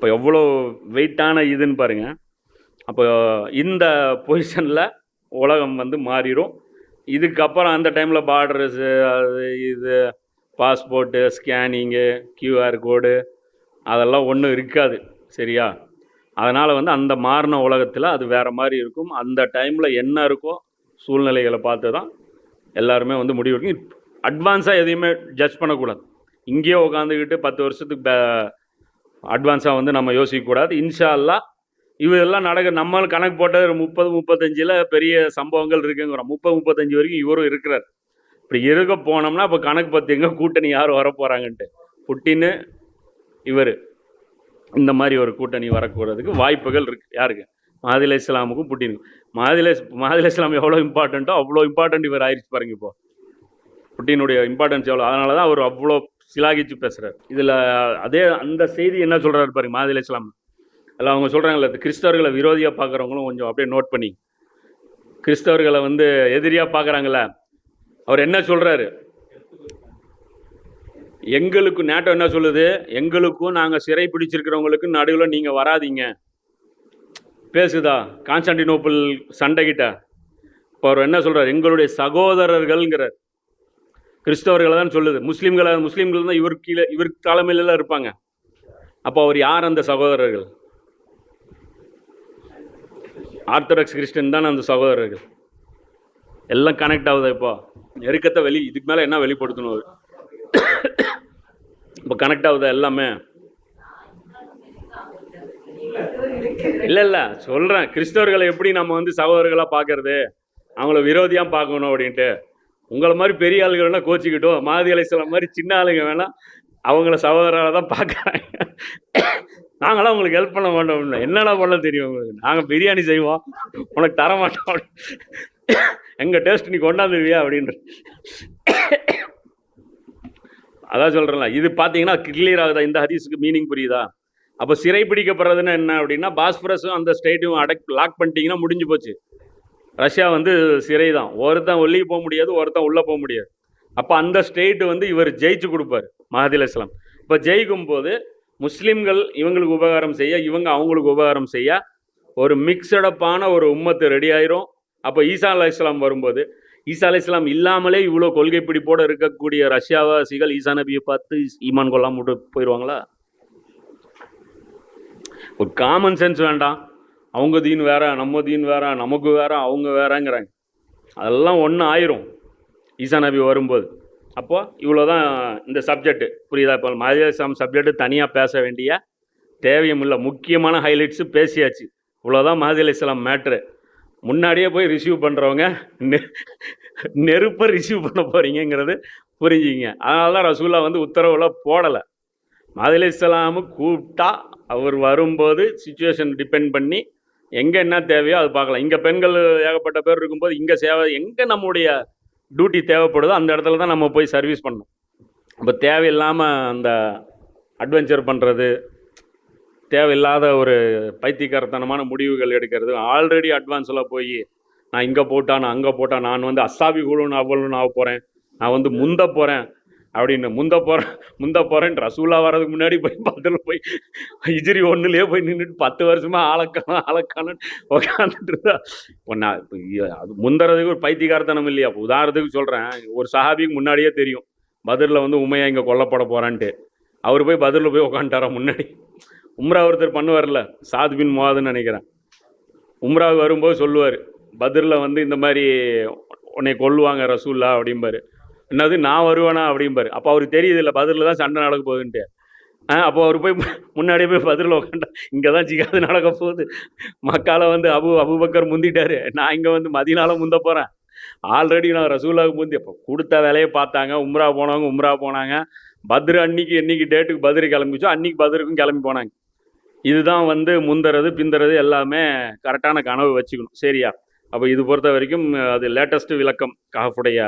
இப்போ எவ்வளோ வெயிட்டான இதுன்னு பாருங்கள் அப்போ இந்த பொசிஷனில் உலகம் வந்து மாறிடும் இதுக்கப்புறம் அந்த டைமில் பார்டர்ஸு அது இது பாஸ்போர்ட்டு ஸ்கேனிங்கு கியூஆர் கோடு அதெல்லாம் ஒன்றும் இருக்காது. சரியா? அதனால் வந்து அந்த மாறின உலகத்தில் அது வேறு மாதிரி இருக்கும். அந்த டைமில் என்ன இருக்கோ சூழ்நிலைகளை பார்த்து தான் எல்லாருமே வந்து முடிவெடுக்கும் அட்வான்ஸாக எதையுமே ஜட்ஜ் பண்ணக்கூடாது. இங்கேயே உட்காந்துக்கிட்டு பத்து வருஷத்துக்கு அட்வான்ஸாக வந்து நம்ம யோசிக்கக்கூடாது. இன்ஷா அல்லாஹ் இதெல்லாம் நடக்க நம்ம கணக்கு போட்டது முப்பது முப்பத்தஞ்சில் பெரிய சம்பவங்கள் இருக்குங்கிறோம் முப்பது முப்பத்தஞ்சு வரைக்கும் இவரும் இருக்கிறார். இப்படி இருக்க போனோம்னா இப்போ கணக்கு பார்த்திங்க கூட்டணி யார் வரப்போகிறாங்கன்ட்டு புட்டின்னு இவர். இந்த மாதிரி ஒரு கூட்டணி வரக்கூடாதுக்கு வாய்ப்புகள் இருக்குது யாருக்கு? மாதில இஸ்லாமுக்கும் புட்டினுக்கும். மாதில மாதில இஸ்லாம் எவ்வளோ இம்பார்ட்டண்ட்டோ அவ்வளோ இம்பார்ட்டண்ட் இவர் ஆயிடுச்சு பாருங்க இப்போ. புட்டினுடைய இம்பார்ட்டன்ஸ் எவ்வளோ? அதனால தான் அவர் அவ்வளோ சிலாகிச்சு பேசுகிறார் இதில் அதே அந்த செய்தி என்ன சொல்கிறாரு பாருங்க மாதிரி இஸ்லாம். அதில் அவங்க சொல்கிறாங்கல்ல கிறிஸ்தவர்களை விரோதியாக பார்க்குறவங்களும் கொஞ்சம் அப்படியே நோட் பண்ணி. கிறிஸ்தவர்களை வந்து எதிரியாக பார்க்குறாங்கல்ல அவர் என்ன சொல்கிறாரு எங்களுக்கு நேட்டோ என்ன சொல்லுது? எங்களுக்கும் நாங்கள் சிறை பிடிச்சிருக்கிறவங்களுக்கு நடுவில் நீங்கள் வராதீங்க. பேசுதா கான்ஸ்டான்டினோப்பிள் சண்டைக்கிட்ட இப்போ அவர் என்ன சொல்கிறார் எங்களுடைய சகோதரர்கள்ங்கிறார். கிறிஸ்தவர்களை தான் சொல்லுது. முஸ்லீம்களை முஸ்லீம்கள் தான் இவர் கீழே இவர் தலைமையிலலாம் இருப்பாங்க. அப்போ அவர் யார் அந்த சகோதரர்கள்? ஆர்த்தடாக்ஸ் கிறிஸ்டின் தான் அந்த சகோதரர்கள்? எல்லாம் கனெக்ட் ஆகுது இப்போ? நெருக்கத்தை வெளி இதுக்கு மேலே என்ன வெளிப்படுத்தணும் அவர்? இப்போ கனெக்ட் ஆகுதா எல்லாமே? இல்லை இல்லை சொல்கிறேன் கிறிஸ்தவர்களை எப்படி நம்ம வந்து சகோதரர்களாக பார்க்கறது? அவங்கள விரோதியாக பார்க்கணும் அப்படின்ட்டு. உங்களை மாதிரி பெரிய ஆளுங்க வேணால் கோச்சிக்கிட்டோம். மாதி அலைசலாம் மாதிரி சின்ன ஆளுங்க வேணால் அவங்கள சகோதரராக தான் பார்க்குறாங்க. நாங்களாம் உங்களுக்கு ஹெல்ப் பண்ண மாட்டோம். என்னடா பண்ண தெரியும் உங்களுக்கு? நாங்கள் பிரியாணி செய்வோம். உனக்கு தர மாட்டோம் எங்கள் டேஸ்ட் நீ கொண்டாந்துருவியா அப்படின்ற. அதான் சொல்கிறேன்ல இது பார்த்தீங்கன்னா கிளியர் ஆகுதா? இந்த ஹதீஸுக்கு மீனிங் புரியுதா? அப்போ சிறை பிடிக்கப்படுறதுன்னு என்ன அப்படின்னா பாஸ்பரஸும் அந்த ஸ்டேட்டும் அடக் லாக் பண்ணிட்டீங்கன்னா முடிஞ்சு போச்சு. ரஷ்யா வந்து சிறை தான் ஒருத்தன் வெளியே போக முடியாது ஒருத்தன் உள்ளே போக முடியாது. அப்போ அந்த ஸ்டேட்டு வந்து இவர் ஜெயிச்சு கொடுப்பார் மஹதில் இஸ்லாம். இப்போ ஜெயிக்கும் போது முஸ்லீம்கள் இவங்களுக்கு உபகாரம் செய்ய இவங்க அவங்களுக்கு உபகாரம் செய்ய ஒரு மிக்சடப்பான ஒரு உம்மத்து ரெடி ஆயிரும். அப்போ ஈசா அலி இஸ்லாம் வரும்போது ஈசா அலி இஸ்லாம் இல்லாமலே இவ்வளோ கொள்கை பிடிப்போடு இருக்கக்கூடிய ரஷ்யாவாசிகள் ஈசா நபியை பார்த்து ஈமான் கொள்ளாம போட்டு போயிடுவாங்களா ஒரு காமன் சென்ஸ் வேண்டாம். அவங்க தீன் வேற நம்ம தீன் வேற நமக்கு வேற அவங்க வேறங்கிறாங்க. அதெல்லாம் ஒன்று ஆயிரும். ஈசா நபி வரும்போது. இவ்வளோ தான் இந்த சப்ஜெக்ட் புரியுதா? இப்போ மதிய சப்ஜெக்ட் தனியாக பேச வேண்டிய தேவையும் இல்லை. முக்கியமான ஹைலைட்ஸு பேசியாச்சு. இவ்வளோதான் மஹதி அலி இஸ்லாம் மேட்ரு முன்னாடியே போய் ரிசீவ் பண்ணுறவங்க நெ நெருப்பை ரிசீவ் பண்ண போகிறீங்கிறது புரிஞ்சுங்க அதனால தான் ரசூல்லா வந்து உத்தரவில் போடலை. மஹதி அலி இஸ்லாமு கூப்பிட்டா அவர் வரும்போது சுச்சுவேஷன் டிபெண்ட் பண்ணி எங்கே என்ன தேவையோ அது பார்க்கலாம். இங்கே பெண்கள் ஏகப்பட்ட பேர் இருக்கும்போது இங்கே சேவை எங்கே நம்முடைய டியூட்டி தேவைப்படுதோ அந்த இடத்துல தான் நம்ம போய் சர்வீஸ் பண்ணணும். அப்போ தேவையில்லாமல் அந்த அட்வென்ச்சர் பண்ணுறது தேவையில்லாத ஒரு பைத்தியக்காரத்தனமான முடிவுகள் எடுக்கிறது ஆல்ரெடி அட்வான்ஸில் போய் நான் இங்கே போட்டால் நான் அங்கே போட்டால் நான் வந்து அஸ்தாபி குழுன்னு அவ்வளோன்னு ஆக போகிறேன் நான் வந்து முந்த போகிறேன் அப்படின்னு முந்த போகிறேன் முந்த போகிறேன் ரசூலா வர்றதுக்கு முன்னாடி போய் பதில் போய் இஜிரி ஒன்றுலேயே போய் நின்றுட்டு பத்து வருஷமாக ஆளக்கான ஆளக்கானு உட்காந்துட்டு இருந்தா. இப்போ நான் அது முந்தறதுக்கு ஒரு பைத்தியக்காரத்தனம் இல்லையா? இப்போ உதாரணத்துக்கு சொல்கிறேன் ஒரு சஹாபிக்கு முன்னாடியே தெரியும். பதிரில் வந்து உமையா இங்கே கொல்லப்பட போகிறான்ட்டு அவர் போய் பதிரில் போய் உட்காந்துட்டாரா முன்னாடி? உம்ரா ஒருத்தர் பண்ணுவார்ல சாத் பின் மோதுன்னு நினைக்கிறேன். உம்ராவுக்கு வரும்போது சொல்லுவார் பதிரில் வந்து இந்த மாதிரி உன்னை கொல்லுவாங்க ரசூல்லா அப்படிம்பாரு. என்னது நான் வருவேனா அப்படிம்பாரு. அப்போ அவருக்கு தெரியுது இல்லை பதிரில் தான் சண்டை நடக்க போகுதுன்ட்டு. ஆ அப்போ அவர் போய் முன்னாடியே போய் பதிலில் உட்காண்டா இங்கே தான் ஜிகாது நடக்க போகுது. மக்கால வந்து அபு அபுபக்கர் முந்திட்டாரு. நான் இங்கே வந்து மதினால முந்த போகிறேன் ஆல்ரெடி நான் ரசூலாவுக்கு முந்தி அப்போ கொடுத்த வேலையை பார்த்தாங்க. உம்ரா போனவங்க உம்ரா போனாங்க. பத்ரு அன்னைக்கு என்னைக்கு டேட்டுக்கு பத்ரு கிளம்பிச்சோ அன்னைக்கு பத்ருக்கும் கிளம்பி போனாங்க. இதுதான் வந்து முந்தறது பிந்தறது எல்லாமே கரெக்டான கனவு வச்சுக்கணும். சரியா? அப்போ இது பொறுத்த வரைக்கும் அது லேட்டஸ்ட் விளக்கம். காஃபுடைய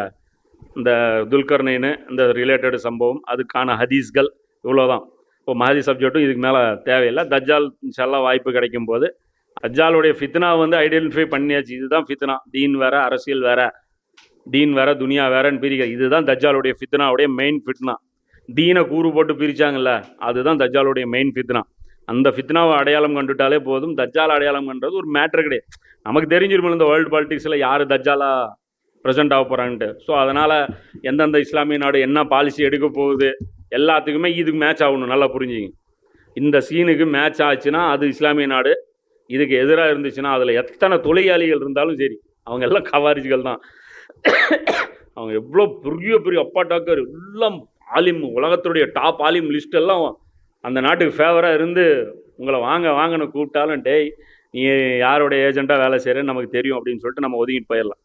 இந்த துல்கர்னைனு இந்த ரிலேட்டட் சம்பவம் அதுக்கான ஹதீஸ்கள் இவ்வளோதான் இப்போ மஹதி சப்ஜெக்ட்டும் இதுக்கு மேலே தேவையில்லை. தஜ்ஜால் இன்ஷால்லா வாய்ப்பு கிடைக்கும் போது தஜ்ஜாலுடைய ஃபித்னா வந்து ஐடென்டிஃபை பண்ணியாச்சு. இதுதான் ஃபித்னா. தீன் வேற அரசியல் வேற. தீன் வேற துனியா வேறன்னு பிரிக்க. இதுதான் தஜ்ஜாலுடைய ஃபித்னாவுடைய மெயின் ஃபித்னா. தீனை கூறு போட்டு பிரித்தாங்கல்ல அதுதான் தஜ்ஜாலுடைய மெயின் ஃபித்னா. அந்த ஃபித்னாவை அடையாளம் கண்டுட்டாலே போதும். தஜ்ஜால் அடையாளம் கண்டது ஒரு மேட்ரு கிடையாது. நமக்கு தெரிஞ்சிருமில்ல இந்த வேர்ல்டு பாலிட்டிக்ஸில் யார் தஜ்ஜாலா ப்ரெசென்ட் ஆக போகிறான்ட்டு ஸோ அதனால் எந்தெந்த இஸ்லாமிய நாடு என்ன பாலிசி எடுக்க போகுது எல்லாத்துக்குமே இதுக்கு மேட்ச் ஆகணும் நல்லா புரிஞ்சுங்க. இந்த சீனுக்கு மேட்ச் ஆச்சுன்னா அது இஸ்லாமிய நாடு. இதுக்கு எதிராக இருந்துச்சுன்னா அதில் எத்தனை தொழிலாளிகள் இருந்தாலும் சரி அவங்க எல்லாம் கவாரிஜிகள் தான். அவங்க எவ்வளோ பெரிய பெரிய அப்பா டாக்கர் எல்லாம் ஆலிம் உலகத்துடைய டாப் ஆலிம் லிஸ்ட் எல்லாம் அந்த நாட்டுக்கு ஃபேவராக இருந்து உங்களை வாங்க வாங்கன்னு கூப்பிட்டாலும் டேய் நீ யாரோட ஏஜெண்ட்டாக வேலை செய்கிறேன்னு நமக்கு தெரியும் அப்படின்னு சொல்லிட்டு நம்ம ஒதுங்கிட்டு போயிடலாம்.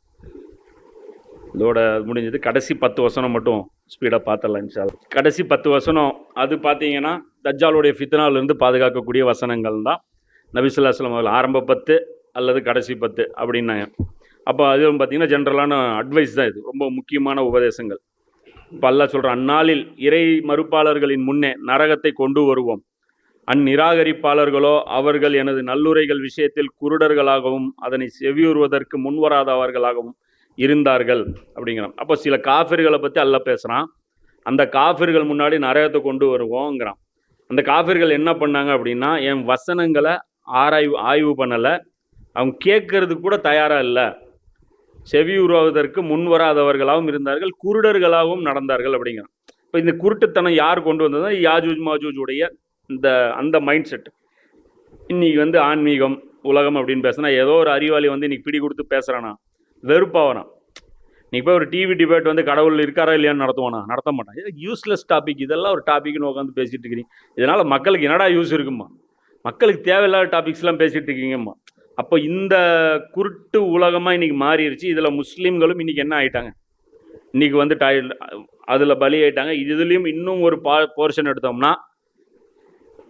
இதோட முடிஞ்சது. கடைசி பத்து வசனம் மட்டும் ஸ்பீடாக பார்த்துடலாம் இன்ஷால் கடைசி பத்து வசனம் அது பார்த்தீங்கன்னா தஜ்ஜாலுடைய ஃபித்னாலிருந்து பாதுகாக்கக்கூடிய வசனங்கள் தான். நபிசுல்லாஸ்லாம் அவர்கள் ஆரம்ப பத்து அல்லது கடைசி பத்து அப்படின்னாங்க. அப்போ அதுவும் பார்த்தீங்கன்னா ஜென்ரலான அட்வைஸ் தான் இது. ரொம்ப முக்கியமான உபதேசங்கள். இப்போ அல்லா சொல்கிற அந்நாளில் இறை மறுப்பாளர்களின் முன்னே நரகத்தை கொண்டு வருவோம். அந்நிராகரிப்பாளர்களோ அவர்கள் எனது நல்லுரைகள் விஷயத்தில் குருடர்களாகவும் அதனை செவியுறுவதற்கு முன்வராதவர்களாகவும் இருந்தார்கள் அப்படிங்கிறான். அப்போ சில காஃபிர்களை பற்றி அல்ல பேசுகிறான் அந்த காஃபிர்கள் முன்னாடி நரகத்தை கொண்டு வருவோங்கிறான். அந்த காஃபிர்கள் என்ன பண்ணாங்க அப்படின்னா என் வசனங்களை ஆராய்வு ஆய்வு பண்ணலை. அவங்க கேட்கறதுக்கு கூட தயாராக இல்லை. செவியுறுவதற்கு முன்வராதவர்களாகவும் இருந்தார்கள் குருடர்களாகவும் நடந்தார்கள் அப்படிங்கிறான். இப்போ இந்த குருட்டுத்தனம் யார் கொண்டு வந்ததுன்னா யாஜூஜ் மாஜூஜ் உடைய இந்த அந்த மைண்ட் செட். இன்னைக்கு வந்து ஆன்மீகம் உலகம் அப்படின்னு பேசுனா ஏதோ ஒரு அறிவாளி வந்து இன்னைக்கு பிடி கொடுத்து பேசுகிறானா வெறுப்பாகிறான் நீ போய் ஒரு டிவி டிபேட் வந்து கடவுள் இருக்காரா இல்லையான்னு நடத்துவானா? நடத்த மாட்டான். இது யூஸ்லெஸ் டாபிக் இதெல்லாம் ஒரு டாபிக்னு உட்காந்து பேசிட்டு இருக்கிறீங்க. இதனால் மக்களுக்கு என்னடா யூஸ் இருக்குமா? மக்களுக்கு தேவையில்லாத டாபிக்ஸ்லாம் பேசிகிட்டு இருக்கீங்கம்மா. அப்போ இந்த குருட்டு உலகமாக இன்றைக்கி மாறிடுச்சு இதில் முஸ்லீம்களும் இன்றைக்கி என்ன ஆகிட்டாங்க இன்றைக்கி வந்து டாய் அதில் பலி ஆகிட்டாங்க இதுலேயும் இன்னும் ஒரு பா போர்ஷன் எடுத்தோம்னா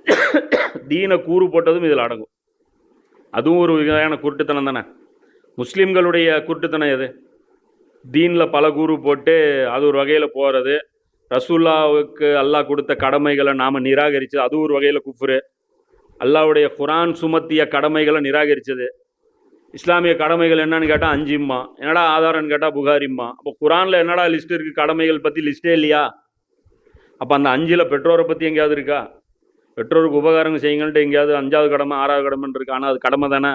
தீன கூறு போட்டதும் இதில் அடங்கும். அதுவும் ஒரு வகையான குருட்டுத்தனம் தானே? முஸ்லீம்களுடைய குருட்டுத்தனம் எது? தீனில் பல கூறு போட்டு அது ஒரு வகையில் போகிறது ரசூல்லாவுக்கு அல்லாஹ் கொடுத்த கடமைகளை நாம் நிராகரித்தது அது ஒரு வகையில் குஃப்ரு. அல்லாஹ்வுடைய குரான் சுமத்திய கடமைகளை நிராகரித்தது இஸ்லாமிய கடமைகள் என்னன்னு கேட்டால் அஞ்சும்மா. என்னடா ஆதாரம்னு கேட்டால் புகாரிம்மா. அப்போ குரானில் என்னடா லிஸ்ட் இருக்குது கடமைகள் பற்றி லிஸ்ட்டே இல்லையா? அப்போ அந்த அஞ்சில் பெற்றோரை பற்றி எங்கேயாவது இருக்கா? பெற்றோருக்கு உபகாரம் செய்யுங்கள்ட்டு எங்கேயாவது அஞ்சாவது கடமை ஆறாவது கடமைன்னு இருக்கு? ஆனால் அது கடமை தானே?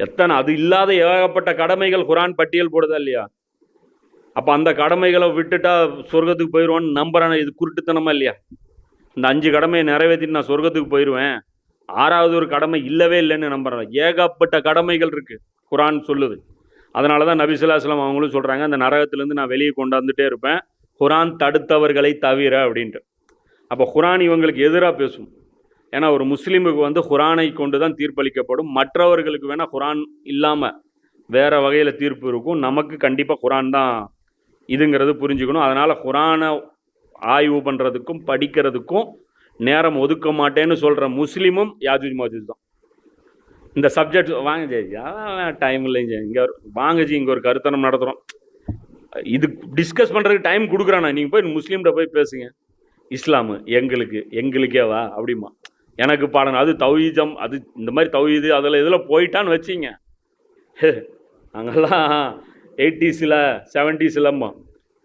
எத்தனை அது இல்லாத ஏகப்பட்ட கடமைகள் குரான் பட்டியல் போடுதா இல்லையா? அப்போ அந்த கடமைகளை விட்டுட்டா சொர்க்கத்துக்கு போயிடுவான்னு நம்புறேன் இது குருட்டுத்தனமா இல்லையா? இந்த அஞ்சு கடமையை நிறைவேற்றிட்டு நான் சொர்க்கத்துக்கு போயிடுவேன் ஆறாவது ஒரு கடமை இல்லவே இல்லைன்னு நம்புறேன். ஏகப்பட்ட கடமைகள் இருக்குது குரான் சொல்லுது. அதனால தான் நபிசுல்லாஸ்லாம் அவங்களும் சொல்கிறாங்க அந்த நரகத்துலேருந்து நான் வெளியே கொண்டாந்துட்டே இருப்பேன். குரான் தடுத்தவர்களை தவிர அப்படின்ட்டு. அப்போ குரான் இவங்களுக்கு எதிராக பேசும். ஏன்னா ஒரு முஸ்லீமுக்கு வந்து குரானை கொண்டு தான் தீர்ப்பளிக்கப்படும். மற்றவர்களுக்கு வேணால் குரான் இல்லாமல் வேறு வகையில் தீர்ப்பு இருக்கும். நமக்கு கண்டிப்பாக குரான் தான் இதுங்கிறது புரிஞ்சுக்கணும். அதனால் குரானை ஆய்வு பண்ணுறதுக்கும் படிக்கிறதுக்கும் நேரம் ஒதுக்க மாட்டேன்னு சொல்கிற முஸ்லீமும் யாஜூஜ் மாஜூஜ் தான். இந்த சப்ஜெக்ட் வாங்க ஜெய் டைம் இல்லைங்க இங்கே வாங்க ஜி இங்கே ஒரு கருத்தனம் நடத்துகிறோம் இது டிஸ்கஸ் பண்ணுறதுக்கு டைம் கொடுக்குறானா நீங்கள் போய் முஸ்லீம்கிட்ட போய் பேசுங்க. இஸ்லாமு எங்களுக்கு எங்களுக்கேவா அப்படிமா எனக்கு பாடணும். அது தௌஹீதம் அது இந்த மாதிரி தௌஹீது அதில் இதில் போயிட்டான்னு வச்சிங்க. நாங்கள்லாம் எயிட்டிஸில் செவன்ட்டீஸ்லம்மா.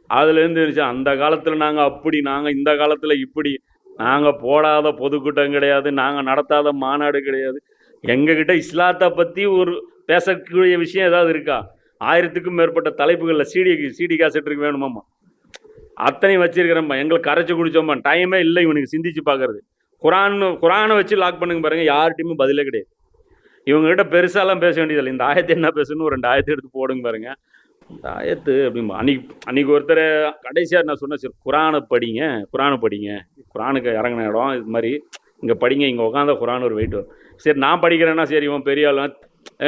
அதுலேருந்து இருந்துச்சு அந்த காலத்தில் நாங்கள் அப்படி நாங்கள் இந்த காலத்தில் இப்படி. நாங்கள் போடாத பொதுக்கூட்டம் கிடையாது நாங்கள் நடத்தாத மாநாடு கிடையாது. எங்ககிட்ட இஸ்லாத்தை பற்றி ஒரு பேசக்கூடிய விஷயம் ஏதாவது இருக்கா? ஆயிரத்துக்கும் மேற்பட்ட தலைப்புகளில் சிடி சிடி காசெட்டுக்கு வேணுமாம்மா. அத்தனையும் வச்சுருக்கிறேம்மா எங்களுக்கு கரைச்சி குடிச்சோம்மா. டைமே இல்லை இவனுக்கு சிந்திச்சு பார்க்கறது குரான் குரானை வச்சு லாக் பண்ணுங்க பாருங்க யார்கிட்டையுமே பதிலே கிடையாது. இவங்ககிட்ட பெருசாலாம் பேச வேண்டியதில்லை. இந்த ஆயத்தை என்ன பேசணும் ஒரு ரெண்டு ஆயத்தை எடுத்து போடுங்க பாருங்க. இந்த ஆயத்து அப்படிம்பா. அன்னைக்கு அன்னைக்கு ஒருத்தர் கடைசியாக நான் சொன்னேன் சரி குரானை படிங்க குரானை படிங்க. குரானுக்கு இறங்கின இடம் இது மாதிரி. இங்கே படிங்க இங்கே உட்காந்தா குரான் ஒரு வெயிட் வரும். சரி நான் படிக்கிறேன்னா சரி இவன் பெரிய ஆள்?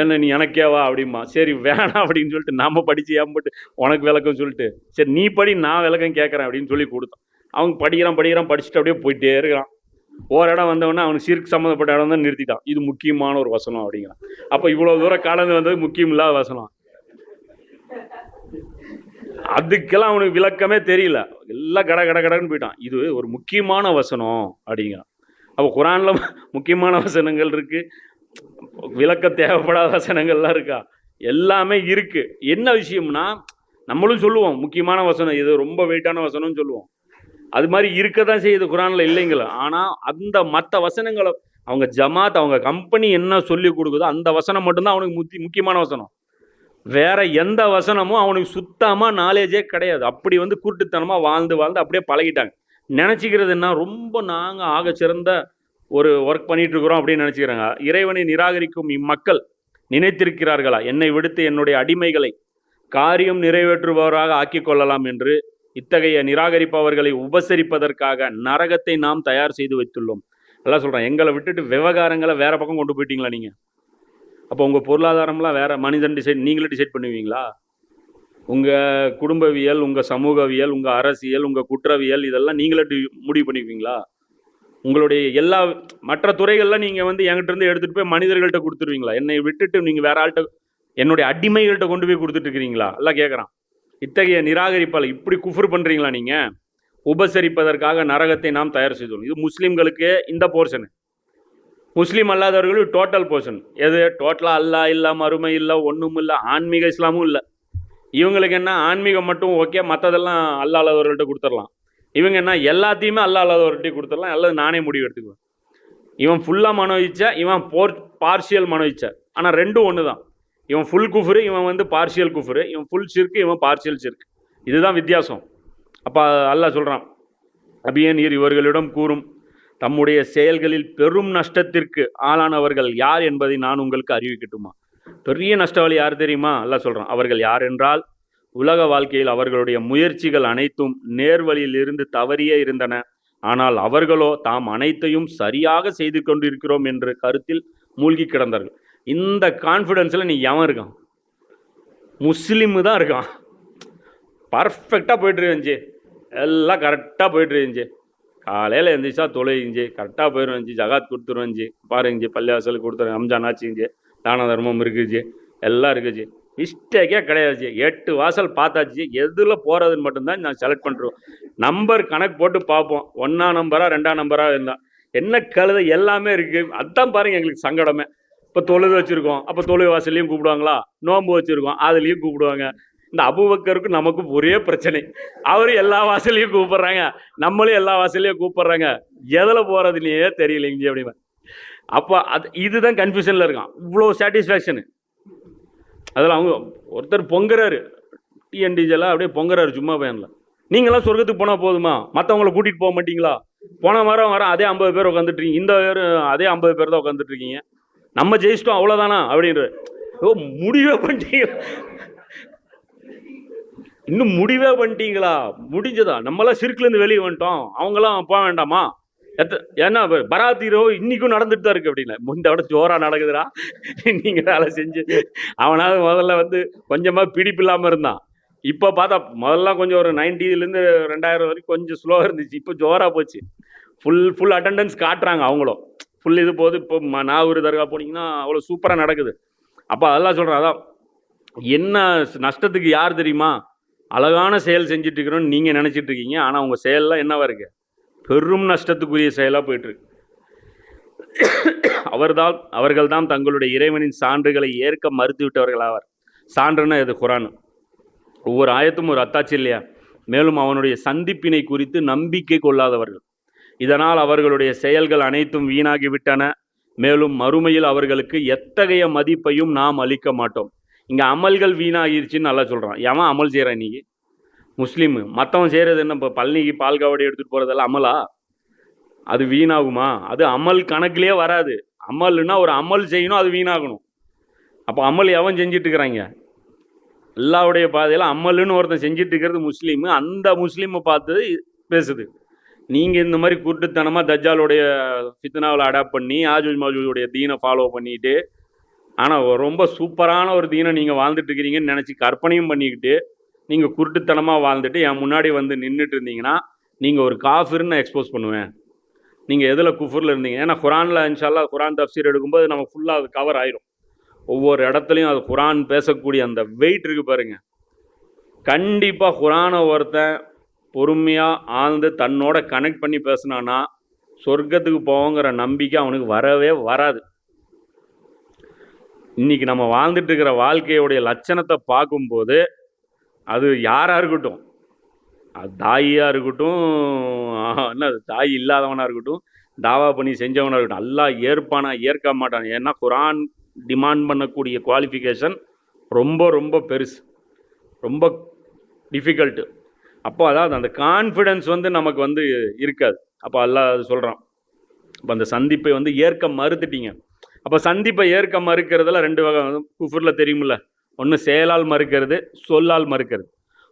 என்ன நீ எனக்கேவா அப்படிமா சரி வேணாம் அப்படின்னு சொல்லிட்டு நம்ம படித்து ஏன்பட்டு உனக்கு விளக்கம் சொல்லிட்டு. சரி நீ படி நான் விளக்கம் கேட்குறேன் அப்படின்னு சொல்லி கொடுத்தான். அவங்க படிக்கிறான் படிக்கிறான் படிச்சுட்டு அப்படியே போயிட்டே இருக்கிறான். ஓர் இடம் வந்தவொடனே அவனுக்கு சீர்க்கு சம்மந்தப்பட்ட இடம் தான் நிறுத்திட்டான். இது முக்கியமான ஒரு வசனம் அப்படிங்கிறான். அப்போ இவ்வளோ தூரம் கலந்து வந்தது முக்கியம் இல்லாத வசனம். அதுக்கெல்லாம் அவனுக்கு விளக்கமே தெரியல. எல்லாம் கட கட கடன்னு போயிட்டான். இது ஒரு முக்கியமான வசனம் அப்படிங்கிறான். அப்போ குரானில் முக்கியமான வசனங்கள் இருக்குது விளக்க தேவைப்படாத வசனங்கள்லாம் இருக்கா? எல்லாமே இருக்குது என்ன விஷயம்னா நம்மளும் சொல்லுவோம் முக்கியமான வசனம் இது ரொம்ப வெயிட்டான வசனம்னு சொல்லுவோம். அது மாதிரி இருக்க தான் செய்யுது குரானில் இல்லைங்களா? ஆனால் அந்த மற்ற வசனங்களை அவங்க ஜமாத் அவங்க கம்பெனி என்ன சொல்லி கொடுக்குதோ அந்த வசனம் மட்டும்தான் அவனுக்கு முத்தி முக்கியமான வசனம். வேற எந்த வசனமும் அவனுக்கு சுத்தமாக நாலேஜே கிடையாது. அப்படி வந்து கூட்டுத்தனமாக வாழ்ந்து வாழ்ந்து அப்படியே பழகிட்டாங்க. நினச்சிக்கிறது என்ன? ரொம்ப நாங்கள் ஆக சிறந்த ஒரு ஒர்க் பண்ணிட்டு இருக்கிறோம் அப்படின்னு நினச்சிக்கிறாங்க. இறைவனை நிராகரிக்கும் இம்மக்கள் நினைத்திருக்கிறார்களா? என்னை விடுத்து என்னுடைய அடிமைகளை காரியம் நிறைவேற்றுபவராக ஆக்கி கொள்ளலாம் என்று இத்தகைய நிராகரிப்பவர்களை உபசரிப்பதற்காக நரகத்தை நாம் தயார் செய்து வைத்துள்ளோம். எல்லாம் சொல்கிறேன் எங்களை விட்டுட்டு விவகாரங்களை வேற பக்கம் கொண்டு போயிட்டீங்களா நீங்கள் அப்போ உங்கள் பொருளாதாரம்லாம் வேற மனிதன் டிசைட் நீங்களே டிசைட் பண்ணுவீங்களா? உங்கள் குடும்பவியல் உங்கள் சமூகவியல் உங்கள் அரசியல் உங்கள் குற்றவியல் இதெல்லாம் நீங்களே டி- முடிவு பண்ணிக்குவீங்களா? உங்களுடைய எல்லா மற்ற துறைகள்லாம் நீங்கள் வந்து என்கிட்டருந்து எடுத்துகிட்டு போய் மனிதர்கள்ட்ட கொடுத்துருவீங்களா? என்னை விட்டுட்டு நீங்கள் வேற ஆள்கிட்ட என்னுடைய அடிமைகள்கிட்ட கொண்டு போய் கொடுத்துட்டு இருக்கிறீங்களா? எல்லாம் கேட்குறான் இத்தகைய நிராகரிப்பால் இப்படி குஃபர் பண்ணுறீங்களா நீங்கள் உபசரிப்பதற்காக நரகத்தை நாம் தயார் செய்தோம் இது முஸ்லீம்களுக்கு இந்த போர்ஷனு முஸ்லீம் அல்லாதவர்களுக்கு டோட்டல் போர்ஷன் எது? டோட்டலாக அல்லா இல்லை மறுமை இல்லை ஒன்றும் இல்லை ஆன்மீக இஸ்லாமும் இல்லை. இவங்களுக்கு என்ன? ஆன்மீகம் மட்டும் ஓகே மற்றதெல்லாம் அல்லாதவர்கள்ட்ட கொடுத்துடலாம். இவங்க என்ன? எல்லாத்தையுமே அல்லா அல்லாதவர்கிட்ட கொடுத்துடலாம். அல்லது நானே முடிவு எடுத்துக்குவேன். இவன் ஃபுல்லாக மனோ இவன் போர் பார்ஷியல் மனோ ஆனால் ரெண்டும் ஒன்று தான் இவன் ஃபுல் குஃபுரு இவன் வந்து பார்ஷியல் குஃபுரு இவன் ஃபுல் சிற்கு இவன் பார்ஷியல் சிற்கு இதுதான் வித்தியாசம். அப்போ அல்லாஹ் சொல்கிறான் அபியன் நீர் இவர்களிடம் கூறும் தம்முடைய செயல்களில் பெரும் நஷ்டத்திற்கு ஆளானவர்கள் யார் என்பதை நான் உங்களுக்கு அறிவிக்கட்டுமா? பெரிய நஷ்டவாளி யார் தெரியுமா? அல்ல சொல்கிறான் அவர்கள் யார் என்றால் உலக வாழ்க்கையில் அவர்களுடைய முயற்சிகள் அனைத்தும் நேர்வழியில் இருந்து தவறியே இருந்தன. ஆனால் அவர்களோ தாம் அனைத்தையும் சரியாக செய்து கொண்டிருக்கிறோம் என்று கருத்தில் மூழ்கி கிடந்தார்கள். இந்த கான்ஃபிடென்ஸில் நீ எவன் இருக்கான்? முஸ்லீமு தான் இருக்கான். பர்ஃபெக்டாக போயிட்டு இருந்துச்சு. எல்லாம் கரெக்டாக போயிட்டு இருந்துச்சு. காலையில் எழுந்திரிச்சா தொலைஞ்சி கரெக்டாக போயிருந்துச்சு ஜகாத் கொடுத்துருவேஞ்சி பாருங்கஜி பள்ளிவாசல் கொடுத்துருவேன் ரம்ஜான் ஆச்சுங்க தான தர்மம் இருக்குச்சு எல்லாம் இருக்குச்சு மிஸ்டேக்கே கிடையாது. எட்டு வாசல் பார்த்தாச்சு. எதில் போகிறதுன்னு மட்டும்தான் நான் செலக்ட் பண்ணுறோம் நம்பர் கணக்கு போட்டு பார்ப்போம். ஒன்றா நம்பராக ரெண்டாம் நம்பராக இருந்தால் என்ன கழுத எல்லாமே இருக்குது அதான் பாருங்கள் எங்களுக்கு சங்கடமே. இப்போ தொழுது வச்சுருக்கோம். அப்போ தொழு வாசல்லையும் கூப்பிடுவாங்களா? நோன்பு வச்சுருக்கோம். அதுலேயும் கூப்பிடுவாங்க. இந்த அபுபக்கருக்கு நமக்கும் ஒரே பிரச்சனை. அவர் எல்லா வாசல்லையும் கூப்பிட்றாங்க. நம்மளும் எல்லா வாசல்லையும் கூப்பிட்றாங்க. எதில் போகிறதுனே தெரியலைங்க அப்படிமா அப்போ அது இதுதான் கன்ஃபியூஷனில் இருக்கான். இவ்வளோ சாட்டிஸ்ஃபேக்ஷனு அதில் அவங்க ஒருத்தர் பொங்குறாரு. டிஎன்டிஜெல்லாம் அப்படியே பொங்குறாரு சும்மா பையனில் நீங்களாம் சொர்க்கத்துக்கு போனால் போதுமா? மற்றவங்கள கூட்டிகிட்டு போக மாட்டீங்களா? போன வாரம் வர அதே ஐம்பது பேர் உட்காந்துட்டு இருக்கீங்க. இந்த வாரம் அதே ஐம்பது பேர் தான் உட்காந்துட்டு இருக்கீங்க. நம்ம ஜெயிச்சிட்டோம் அவ்வளோதானா அப்படின்ற ஓ முடிவே பண்ணிட்டீங்க இன்னும் முடிவே பண்ணிட்டீங்களா? முடிஞ்சதா? நம்மளாம் சிறுக்குலேருந்து வெளியே வந்துட்டோம். அவங்களாம் போக வேண்டாமா? எத்த ஏன்னா பராத்திரோ இன்னைக்கும் நடந்துட்டு தான் இருக்கு அப்படின்னா. இந்த விட ஜோரா நடக்குதுடா. நீங்கள் வேலை செஞ்சு அவனாவது முதல்ல வந்து கொஞ்சமாக பிடிப்பு இல்லாமல் இருந்தான். இப்போ பார்த்தா முதல்ல கொஞ்சம் ஒரு நைன்டிலேருந்து ரெண்டாயிரம் வரைக்கும் கொஞ்சம் ஸ்லோவாக இருந்துச்சு. இப்போ ஜோராக போச்சு. ஃபுல் ஃபுல் அட்டெண்டன்ஸ் காட்டுறாங்க அவங்களும். ஃபுல் இது போது இப்போ ம- நாகூர் தர்கா போனீங்கன்னா அவ்வளோ சூப்பராக நடக்குது. அப்போ அதெல்லாம் சொல்கிறேன் அதான். என்ன நஷ்டத்துக்கு யார் தெரியுமா? அழகான செயல் செஞ்சுட்டு இருக்கிறோன்னு நீங்கள் நினச்சிட்டு இருக்கீங்க ஆனால் உங்கள் செயல்லாம் என்னவா இருக்கு? பெரும் நஷ்டத்துக்குரிய செயலாக போயிட்டுருக்கு. அவர்தான் அவர்கள் தான் தங்களுடைய இறைவனின் சான்றுகளை ஏற்க மறுத்துவிட்டவர்களாவார் சான்றுன்னா இது குரான். ஒவ்வொரு ஆயத்தும் ஒரு அத்தாட்சி இல்லையா? மேலும் அவனுடைய சந்திப்பினை குறித்து நம்பிக்கை கொள்ளாதவர்கள். இதனால் அவர்களுடைய செயல்கள் அனைத்தும் வீணாகிவிட்டன. மேலும் மறுமையில் அவர்களுக்கு எத்தகைய மதிப்பையும் நாம் அளிக்க மாட்டோம். இங்கே அமல்கள் வீணாகிருச்சுன்னு நல்லா சொல்கிறான் எவன் அமல் செய்கிறான் இன்னைக்கு? முஸ்லீமு. மற்றவன் செய்கிறது என்ன? இப்போ பழனிக்கு பால் காவடி எடுத்துகிட்டு போகிறதெல்லாம் அமலா? அது வீணாகுமா? அது அமல் கணக்கிலே வராது. அமல்னா ஒரு அமல் செய்யணும் அது வீணாகணும். அப்போ அமல் எவன் செஞ்சிட்டு இருக்கிறாங்க? அல்லாவுடைய பாதையில் அமல்னு ஒருத்தன் செஞ்சிட்டு இருக்கிறது முஸ்லீமு. அந்த முஸ்லீமை பார்த்து பேசுது. நீங்கள் இந்த மாதிரி குருட்டுத்தனமாக தஜ்ஜாலுடைய ஃபித்னாவில் அடாப்ட் பண்ணி ஆஜூஜ் மாஜூஜுடைய தீனை ஃபாலோ பண்ணிட்டு ஆனால் ரொம்ப சூப்பரான ஒரு தீனை நீங்கள் வாழ்ந்துட்டுருக்கிறீங்கன்னு நினச்சி கற்பனையும் பண்ணிக்கிட்டு நீங்கள் குருட்டுத்தனமாக வாழ்ந்துட்டு என் முன்னாடி வந்து நின்றுட்டு இருந்தீங்கன்னா நீங்கள் ஒரு காஃபிர்னு எக்ஸ்போஸ் பண்ணுவேன். நீங்கள் எதில் குஃபரில் இருந்தீங்க? ஏன்னா குரானில் இன்ஷால்லா குரான் தப்சீர் எடுக்கும்போது நம்ம ஃபுல்லாக அது கவர் ஆயிரும். ஒவ்வொரு இடத்துலையும் அது குரான் பேசக்கூடிய அந்த வெயிட் இருக்குது பாருங்கள் கண்டிப்பாக குரானை ஒருத்தன் பொறுமையாக ஆழ்ந்து தன்னோட கனெக்ட் பண்ணி பேசினான்னா சொர்க்கத்துக்கு போவோங்கிற நம்பிக்கை அவனுக்கு வரவே வராது. இன்னைக்கு நம்ம வாழ்ந்துட்டு இருக்கிற வாழ்க்கையுடைய லட்சணத்தை பார்க்கும்போது அது யாராக இருக்கட்டும் அது தாயாக இருக்கட்டும் என்ன அது, தாய் இல்லாதவனாக இருக்கட்டும் தாவா பண்ணி செஞ்சவனாக இருக்கட்டும் நல்லா ஏற்பானா ஏற்க மாட்டான் ஏன்னா குரான் டிமாண்ட் பண்ணக்கூடிய குவாலிஃபிகேஷன் ரொம்ப ரொம்ப பெருசு. ரொம்ப டிஃபிகல்ட்டு அப்போ அதாவது அந்த கான்ஃபிடென்ஸ் வந்து நமக்கு வந்து இருக்காது. அப்போ அல்லா அது சொல்கிறான் அப்போ அந்த சந்திப்பை வந்து ஏற்க மறுத்துட்டீங்க. அப்போ சந்திப்பை ஏற்க மறுக்கிறதுல ரெண்டு வகை குஃபுரில் தெரியுமில்ல. ஒன்று செயலால் மறுக்கிறது சொல்லால் மறுக்கிறது.